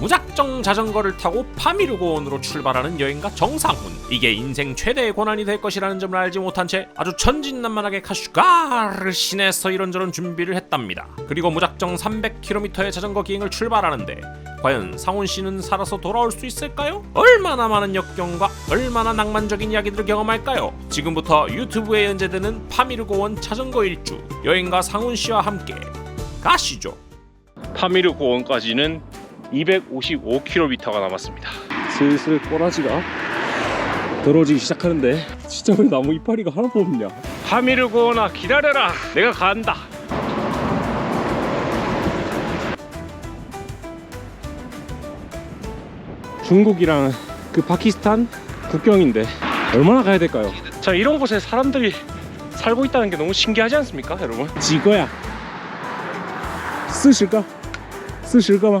무작정 자전거를 타고 파미르고원으로 출발하는 여행가 정상훈 이게 인생 최대의 고난이 될 것이라는 점을 알지 못한 채 아주 천진난만하게 카슈가를 시내에서 이런저런 준비를 했답니다 그리고 무작정 300km의 자전거 기행을 출발하는데 과연 상훈 씨는 살아서 돌아올 수 있을까요? 얼마나 많은 역경과 얼마나 낭만적인 이야기들을 경험할까요? 지금부터 유튜브에 연재되는 파미르고원 자전거 일주 여행가 상훈 씨와 함께 가시죠 파미르 고원까지는 255km가 남았습니다. 슬슬 꼬라지가 떨어지기 시작하는데 진짜 왜 나무 이파리가 하나도 없냐 파미르 고원아 기다려라. 내가 간다. 중국이랑 그 파키스탄 국경인데 얼마나 가야 될까요? 자 이런 곳에 사람들이 살고 있다는 게 너무 신기하지 않습니까, 여러분? 지거야 쓰실까? 쓰실까마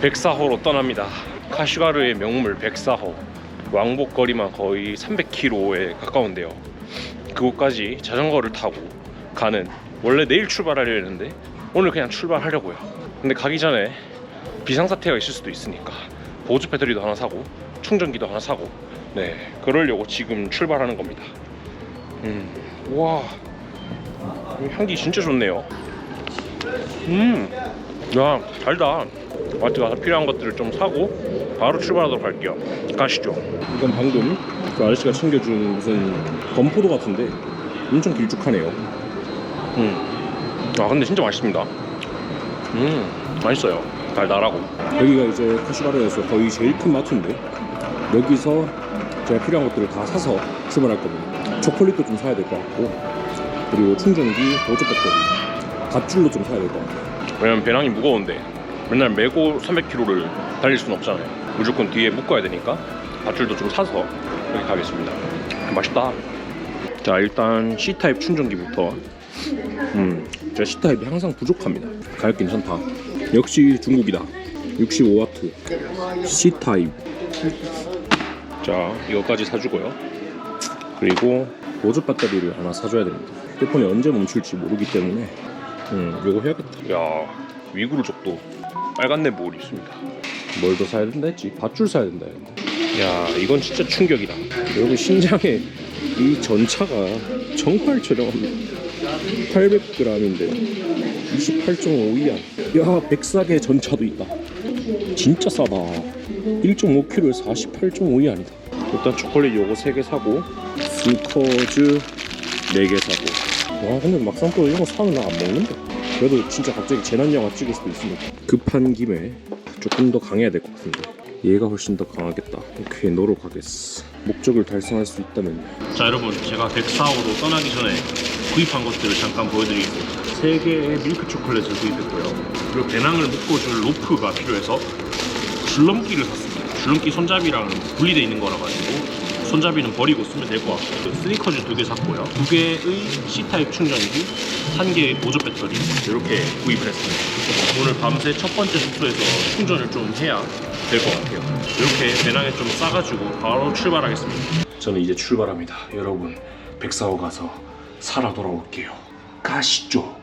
백사호로 떠납니다. 카슈가르의 명물 백사호 왕복 거리만 거의 300km에 가까운데요. 그곳까지 자전거를 타고 가는 원래 내일 출발하려 했는데 오늘 그냥 출발하려고요. 근데 가기 전에 비상사태가 있을 수도 있으니까 보조 배터리도 하나 사고 충전기도 하나 사고 네 그러려고 지금 출발하는 겁니다. 음, 와 향기 진짜 좋네요. 음, 야 달다. 마트 가서 필요한 것들을 좀 사고 바로 출발하도록 할게요. 가시죠. 이건 방금 그 아저씨가 챙겨준 무슨 건포도 같은데 엄청 길쭉하네요 음, 아 근데 진짜 맛있습니다. 음, 맛있어요. 달달하고. 여기가 이제 카시바르에서 거의 제일 큰 마트인데 여기서 제가 필요한 것들을 다 사서 출발할 겁니다 초콜릿도 좀 사야 될 것 같고 그리고 충전기, 보조 배터리 밧줄도 좀 사야 될 것 같아요 왜냐면 배낭이 무거운데 맨날 메고 300km를 달릴 수는 없잖아요. 무조건 뒤에 묶어야 되니까 밧줄도 좀 사서 여기 가겠습니다. 맛있다. 자 일단 C타입 충전기부터. 음 제가 C타입이 항상 부족합니다. 가격 괜찮다. 역시 중국이다. 65W C타입. 자, 이거까지 사주고요. 그리고 보조 배터리를 하나 사줘야 됩니다. 휴대폰이 언제 멈출지 모르기 때문에 음 이거 해야겠다. 야, 위구르 족도 빨간 내복을 입습니다. 뭘 더 사야 된다 했지? 밧줄 사야 된다 했는데. 야, 이건 진짜 충격이다. 여러분 신장에 이 전차가 정말 저렴합니다. 800g인데 28.5이야 야 104개 전차도 있다. 진짜 싸다. 1.5kg에 48.5이안이다. 일단 초콜릿 요거 3개 사고 스커즈 4개 사고. 와 근데 막상 또 이런 거 사면 나 안 먹는데 그래도 진짜 갑자기 재난 영화 찍을 수도 있으니까 급한 김에 조금 더 강해야 될 것 같은데 얘가 훨씬 더 강하겠다 오케이 너로 가겠어 목적을 달성할 수 있다면 자, 여러분, 제가 104호로 떠나기 전에 구입한 것들을 잠깐 보여드리겠습니다. 3개의 밀크 초콜릿을 구입했고요. 그리고 배낭을 묶어줄 로프가 필요해서 줄넘기를 샀습니다. 줄넘기 손잡이랑 분리되어 있는 거라 가지고 손잡이는 버리고 쓰면 될 것 같고 스니커즈 두 개 샀고요. 두 개의 C타입 충전기, 한 개의 보조 배터리 이렇게 구입을 했습니다. 오늘 밤새 첫 번째 숙소에서 충전을 좀 해야 될 것 같아요. 이렇게 배낭에 좀 싸가지고 바로 출발하겠습니다. 저는 이제 출발합니다. 여러분, 백사호 가서 살아 돌아올게요. 가시죠.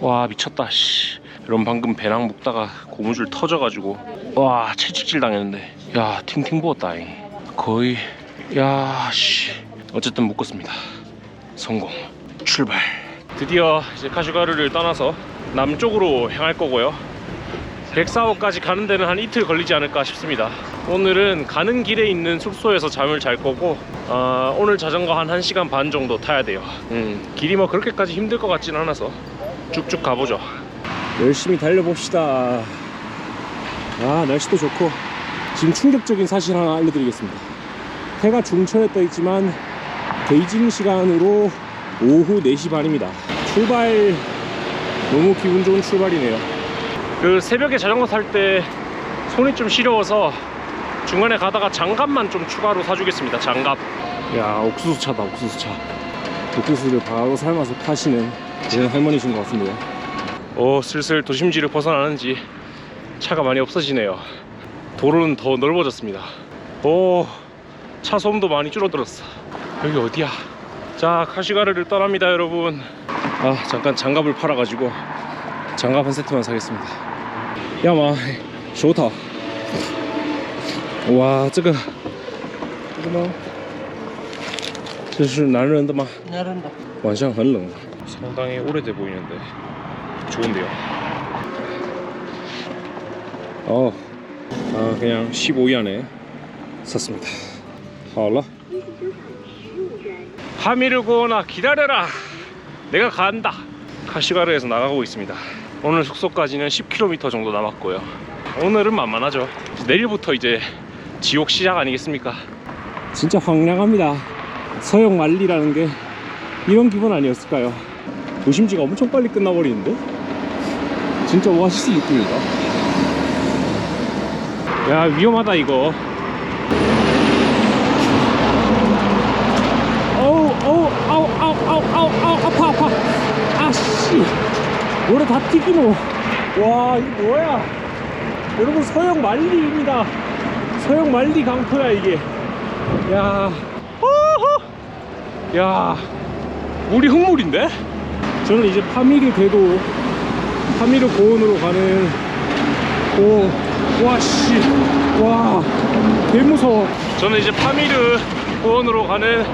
와 미쳤다 씨 여러분 방금 배낭 묶다가 고무줄 터져가지고 와 채찍질 당했는데 야 팅팅 부었다잉 거의 야 씨 어쨌든 묶었습니다 성공 출발 드디어 이제 카슈가르를 떠나서 남쪽으로 향할 거고요 백사호까지 가는 데는 한 이틀 걸리지 않을까 싶습니다 오늘은 가는 길에 있는 숙소에서 잠을 잘 거고 아, 오늘 자전거 한 1시간 반 정도 타야 돼요 음, 길이 뭐 그렇게까지 힘들 것 같지는 않아서 쭉쭉 가보죠. 열심히 달려봅시다. 아, 날씨도 좋고. 지금 충격적인 사실 하나 알려드리겠습니다. 해가 중천에 떠 있지만 베이징 시간으로 오후 4시 반입니다. 출발 너무 기분 좋은 출발이네요. 그 새벽에 자전거 탈 때 손이 좀 시려워서 중간에 가다가 장갑만 좀 추가로 사주겠습니다. 장갑. 야 옥수수 차다 옥수수 차 옥수수를 바로 삶아서 파시는 그런 할머니신 것 같습니다 오 슬슬 도심지를 벗어나는지 차가 많이 없어지네요. 도로는 더 넓어졌습니다. 오 차소음도 많이 줄어들었어. 여기 어디야? 자 카시가르를 떠납니다, 여러분. 아 잠깐 장갑을 팔아가지고 장갑 한 세트만 사겠습니다. 要吗手套哇这个这个吗这是男人的吗晚上很冷 상당히 오래돼 보이는데 좋은데요. 어, 아 그냥 15위안에 샀습니다. 好了 파미르고나 기다려라. 내가 간다. 카시가르에서 나가고 있습니다. 오늘 숙소까지는 10km 정도 남았고요. 오늘은 만만하죠. 내일부터 이제 지옥 시작 아니겠습니까? 진짜 황량합니다. 서역 말리라는 게 이런 기분 아니었을까요? 도심지가 엄청 빨리 끝나버리는데? 진짜 오아시스 느낌이다. 야 위험하다 이거. 어우, 어우, 아우, 아우, 아우, 아우, 아우, 아파, 아파. 아씨. 뭐래 다 튀기노. 와, 이거 뭐야. 여러분, 서역 말리입니다. 서역 말리 강토야, 이게. 야, 어허! 야, 물이 흙물인데? 저는 이제 파미르 대도 파미르 고원으로 가는 오 와씨 와 개무서워 저는 이제 파미르 고원으로 가는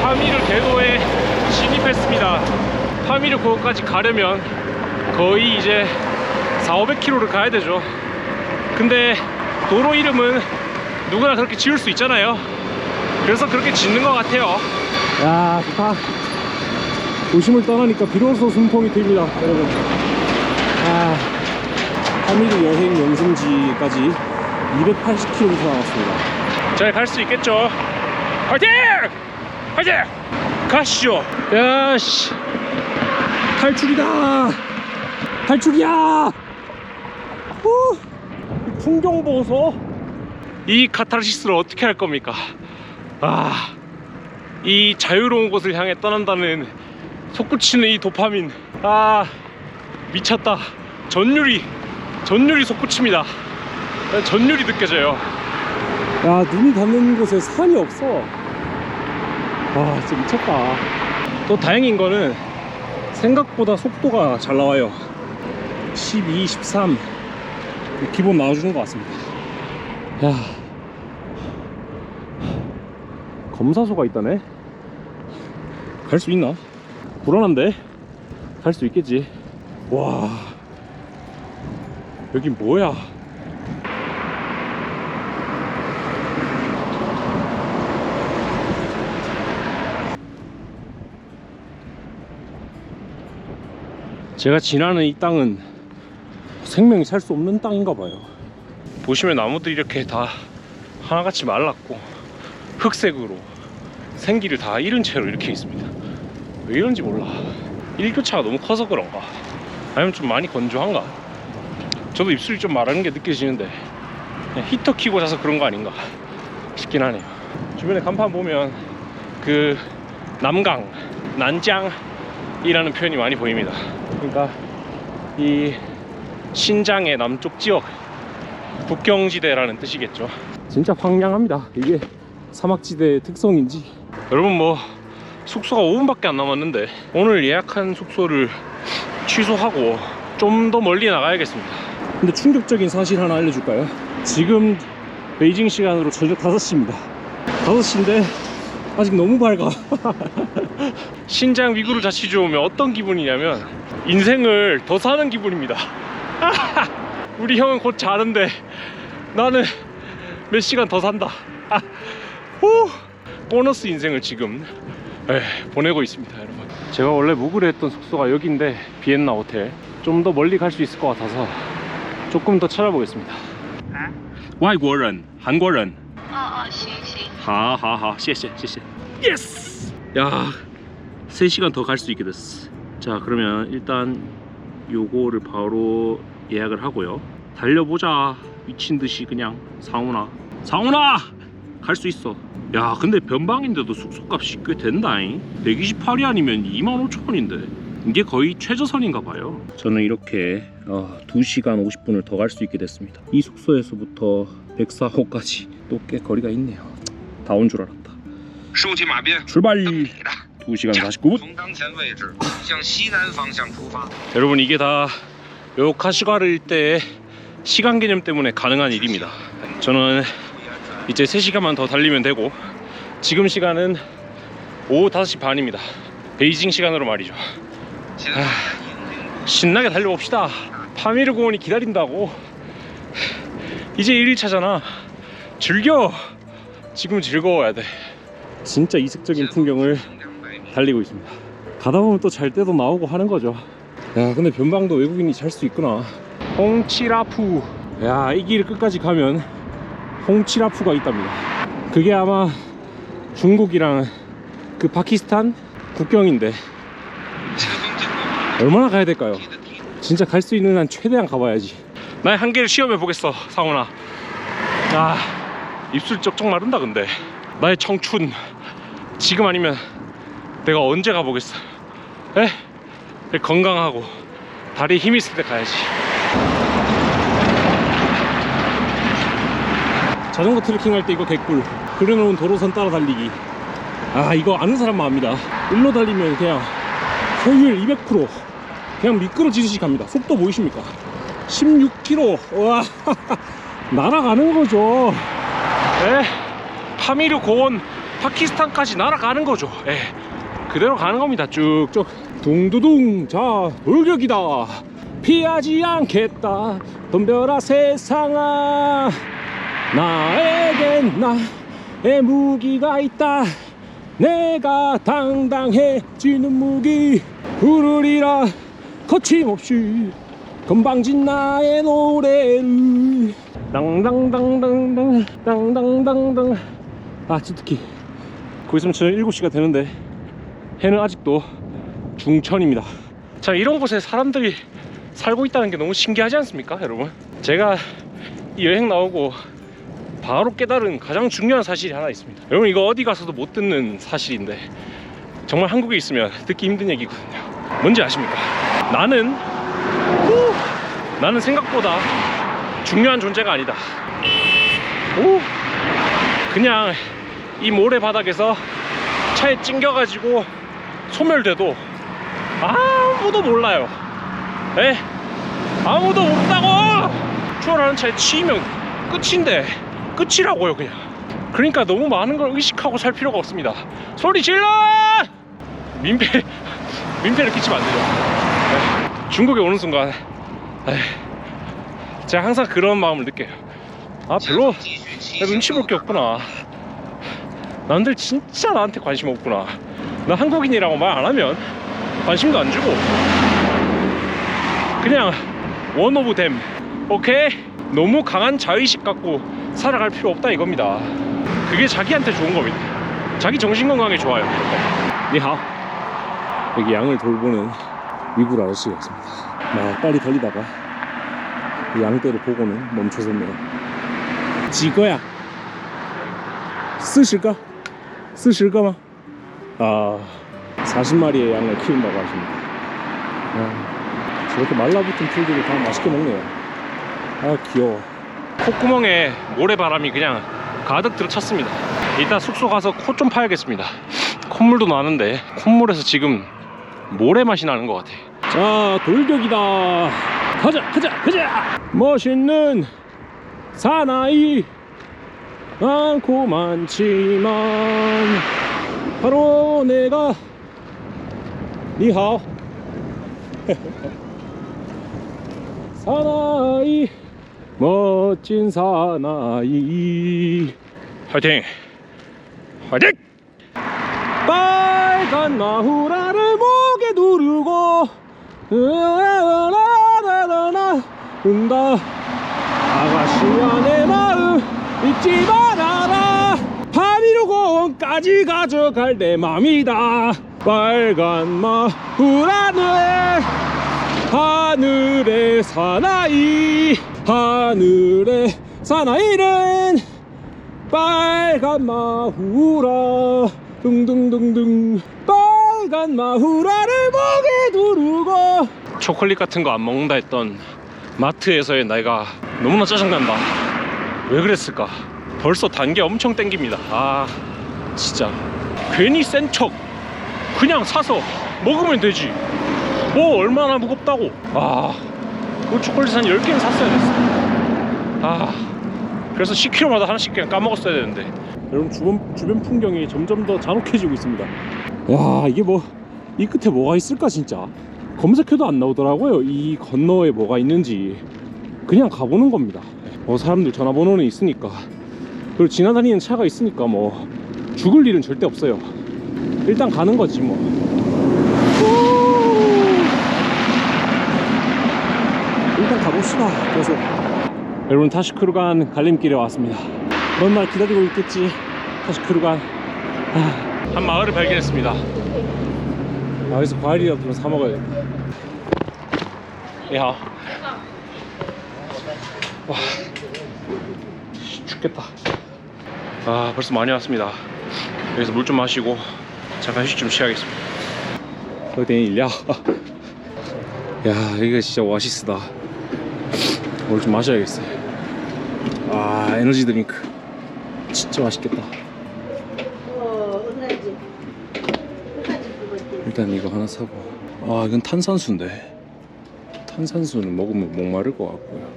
파미르 대도에 진입했습니다. 파미르 고원까지 가려면 거의 이제 4, 500km를 가야 되죠. 근데 도로 이름은 누구나 그렇게 지을 수 있잖아요. 그래서 그렇게 짓는 것 같아요. 야 좋다 도심을 떠나니까 비로소 숨통이 트입니다 여러분 아 파미르 여행 명승지까지 280km 남았습니다 잘 갈 수 있겠죠? 화이팅! 화이팅! 가시죠. 야씨. 탈출이다 탈출이야 후! 이 풍경 보소 이 카타르시스를 어떻게 할 겁니까? 아, 이 자유로운 곳을 향해 떠난다는 솟구치는 이 도파민. 아, 미쳤다. 전율이, 전율이 솟구칩니다. 전율이 느껴져요. 야 눈이 닿는 곳에 산이 없어 와 진짜 미쳤다 또 다행인 거는 생각보다 속도가 잘 나와요 12, 13 기본 나와주는 것 같습니다. 야. 검사소가 있다네? 갈 수 있나? 불안한데? 갈 수 있겠지. 와. 여긴 뭐야? 제가 지나는 이 땅은 생명이 살 수 없는 땅인가 봐요. 보시면 나무들이 이렇게 다 하나같이 말랐고 흑색으로 생기를 다 잃은 채로 이렇게 있습니다. 왜 이런지 몰라. 일교차가 너무 커서 그런가? 아니면 좀 많이 건조한가? 저도 입술이 좀 마르는 게 느껴지는데 히터 키고 자서 그런 거 아닌가 싶긴 하네요. 주변에 간판 보면 그 남강, 난장이라는 표현이 많이 보입니다. 그러니까 이 신장의 남쪽 지역 국경지대라는 뜻이겠죠. 진짜 황량합니다. 이게 사막지대의 특성인지. 여러분 뭐 숙소가 5분밖에 안 남았는데 오늘 예약한 숙소를 취소하고 좀 더 멀리 나가야겠습니다. 근데 충격적인 사실 하나 알려줄까요? 지금 베이징 시간으로 저녁 5시입니다. 5시인데 아직 너무 밝아. 신장 위구르 자치주 오면 어떤 기분이냐면 인생을 더 사는 기분입니다. 우리 형은 곧 자는데 나는 몇 시간 더 산다. 아, 후, 보너스 인생을 지금 에, 보내고 있습니다, 여러분. 제가 원래 묵으려 했던 숙소가 여기인데 비엔나 호텔. 좀 더 멀리 갈 수 있을 것 같아서 조금 더 찾아보겠습니다. 外国人,韩国人.哦哦，行行。好好好谢谢谢谢 예스 야 3시간 더 갈 수 있게 됐어 자 그러면 일단 요거를 바로 예약을 하고요. 달려보자. 미친듯이 그냥. 상훈아 상훈아 갈 수 있어. 야 근데 변방인데도 숙소값이 꽤 된다잉? 128이 아니면 25,000원인데. 이게 거의 최저선인가 봐요. 저는 이렇게 어, 2시간 50분을 더 갈 수 있게 됐습니다. 이 숙소에서부터 104호까지 또 꽤 거리가 있네요. 다 온 줄 알았다. 출발! 2시간 49분. 여러분 이게 다 요 카시가를 일대에 시간 개념 때문에 가능한 일입니다. 저는 이제 3시간만 더 달리면 되고 지금 시간은 오후 5시 반입니다. 베이징 시간으로 말이죠. 아, 신나게 달려봅시다. 파미르 공원이 기다린다고. 이제 1일차잖아. 즐겨. 지금 즐거워야 돼. 진짜 이색적인 풍경을 달리고 있습니다. 가다 보면 또 잘 때도 나오고 하는 거죠. 야 근데 변방도 외국인이 잘 수 있구나. 홍치라푸. 야 이 길 끝까지 가면 홍치라푸가 있답니다. 그게 아마 중국이랑 그 파키스탄 국경인데. 얼마나 가야 될까요? 진짜 갈 수 있는 한 최대한 가봐야지. 나의 한계를 시험해 보겠어 상훈아. 아 입술 쩍쩍 마른다 근데. 나의 청춘. 지금 아니면 내가 언제 가보겠어? 에? 건강하고 다리에 힘 있을 때 가야지. 자전거 트레킹 할 때 이거 개꿀. 그려놓은 도로선 따라 달리기. 아 이거 아는 사람만 압니다. 일로 달리면 그냥 효율 200% 그냥 미끄러지듯이 갑니다. 속도 보이십니까? 16km. 와, 날아가는 거죠. 예, 파미르 고원 파키스탄까지 날아가는 거죠. 예, 그대로 가는 겁니다. 쭉쭉. 둥두둥. 자, 돌격이다. 피하지 않겠다. 덤벼라 세상아. 나에겐 나의 무기가 있다. 내가 당당해지는 무기 부르리라 거침없이 건방진 나의 노래를 당당당당당 당당당당 아 치트키 곧 있으면 저녁 7시가 되는데 해는 아직도 중천입니다 자 이런 곳에 사람들이 살고 있다는 게 너무 신기하지 않습니까 여러분 제가 이 여행 나오고 바로 깨달은 가장 중요한 사실이 하나 있습니다. 여러분 이거 어디 가서도 못 듣는 사실인데 정말 한국에 있으면 듣기 힘든 얘기거든요. 뭔지 아십니까? 나는 후, 나는 생각보다 중요한 존재가 아니다. 오, 그냥 이 모래 바닥에서 차에 찡겨가지고 소멸돼도 아무도 몰라요. 에? 아무도 없다고! 추월하는 차에 치이면 끝인데 끝이라고요 그냥. 그러니까 너무 많은 걸 의식하고 살 필요가 없습니다. 소리 질러! 민폐 민폐를 끼치면 안 되죠. 중국에 오는 순간 제가 항상 그런 마음을 느껴요. 아 별로 눈치 볼 게 없구나. 남들 진짜 나한테 관심 없구나. 나 한국인이라고 말 안 하면 관심도 안 주고. 그냥 원 오브 댐 오케이? 너무 강한 자의식 갖고 살아갈 필요 없다 이겁니다. 그게 자기한테 좋은 겁니다. 자기 정신 건강에 좋아요. 니하오. 여기 양을 돌보는 위굴 아저씨가 있습니다. 막 빨리 달리다가 이 양떼를 보고는 멈춰섰네요. 지거야. 쓰실까? 쓰실까마? 아 40마리의 양을 키운다고 하십니다. 아, 저렇게 말라붙은 풀들을 다 맛있게 먹네요. 아 귀여워. 콧구멍에 모래바람이 그냥 가득 들어찼습니다. 이따 숙소 가서 코 좀 파야겠습니다. 콧물도 나는데 콧물에서 지금 모래 맛이 나는 것 같아. 자 돌격이다. 가자 가자 가자! 멋있는 사나이. 많고 많지만 바로 내가 니하오. 사나이 멋진 사나이. 화이팅! 화이팅! 빨간 마후라를 목에 두르고 으라라라라라 은다. 아가씨야 내 마음 잊지 말아라. 파미르공원까지 가져갈 내 맘이다 빨간 마후라는 하늘의 사나이 하늘의 사나이는 빨간 마후라. 둥둥둥둥. 빨간 마후라를 목에 두르고 초콜릿 같은 거 안 먹는다 했던 마트에서의 나이가 너무나 짜증난다. 왜 그랬을까? 벌써 단계 엄청 땡깁니다. 아 진짜. 괜히 센척 그냥 사서 먹으면 되지. 뭐 얼마나 무겁다고. 아 그 초콜릿 한 10개는 샀어야 됐어. 아 그래서 10kg마다 하나씩 그냥 까먹었어야 되는데. 여러분 주변, 주변 풍경이 점점 더 잔혹해지고 있습니다. 야 이게 뭐 이 끝에 뭐가 있을까 진짜? 검색해도 안 나오더라고요 이 건너에 뭐가 있는지. 그냥 가보는 겁니다. 뭐 사람들 전화번호는 있으니까. 그리고 지나다니는 차가 있으니까 뭐 죽을 일은 절대 없어요 일단 가는 거지 뭐. 일단 가봅시다 그래서 여러분 타시크루간 갈림길에 왔습니다. 먼 날 기다리고 있겠지 타시크루간. 아, 한 마을을 발견했습니다. 아, 여기서 과일이라도 좀 사 먹어야 돼. 야. 와. 씨, 죽겠다. 아 벌써 많이 왔습니다. 여기서 물 좀 마시고 잠깐 휴식 좀 취하겠습니다 어디 일냐 야 이거 진짜 오아시스다 뭘 좀 마셔야겠어 아 에너지 드링크 진짜 맛있겠다 일단 이거 하나 사고 아 이건 탄산수인데 탄산수는 먹으면 목마를 것 같고요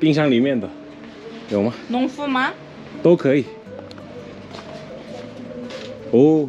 冰箱里面的有吗农夫吗？都可以哦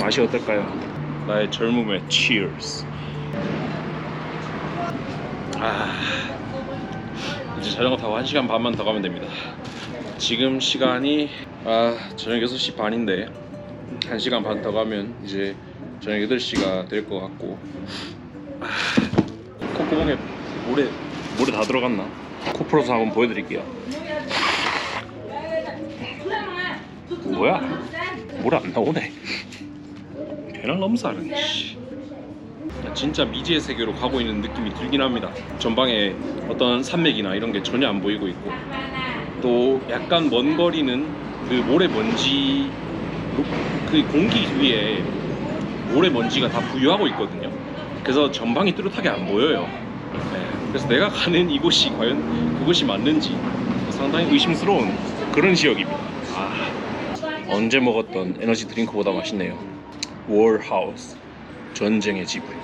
맛이 어떨까요? 나의 젊음의 cheers. 아, 이제 자전거 타고 1시간 반만 더 가면 됩니다. 지금 시간이 아, 저녁 6시 반인데 1시간 반 더 가면 이제 저녁 8시가 될 것 같고 아, 콧구멍에 모래 모래 다 들어갔나? 코 풀어서 한번 보여드릴게요 뭐야? 모래 안 나오네 넘사는 씨. 야, 진짜 미지의 세계로 가고 있는 느낌이 들긴 합니다 전방에 어떤 산맥이나 이런 게 전혀 안 보이고 있고 또 약간 먼 거리는 그 모래 먼지 그 공기 위에 모래 먼지가 다 부유하고 있거든요. 그래서 전방이 뚜렷하게 안 보여요. 네, 그래서 내가 가는 이곳이 과연 그곳이 맞는지 상당히 의심스러운 그런 지역입니다. 아, 언제 먹었던 에너지 드링크보다 맛있네요. 월하우스 전쟁의 지불.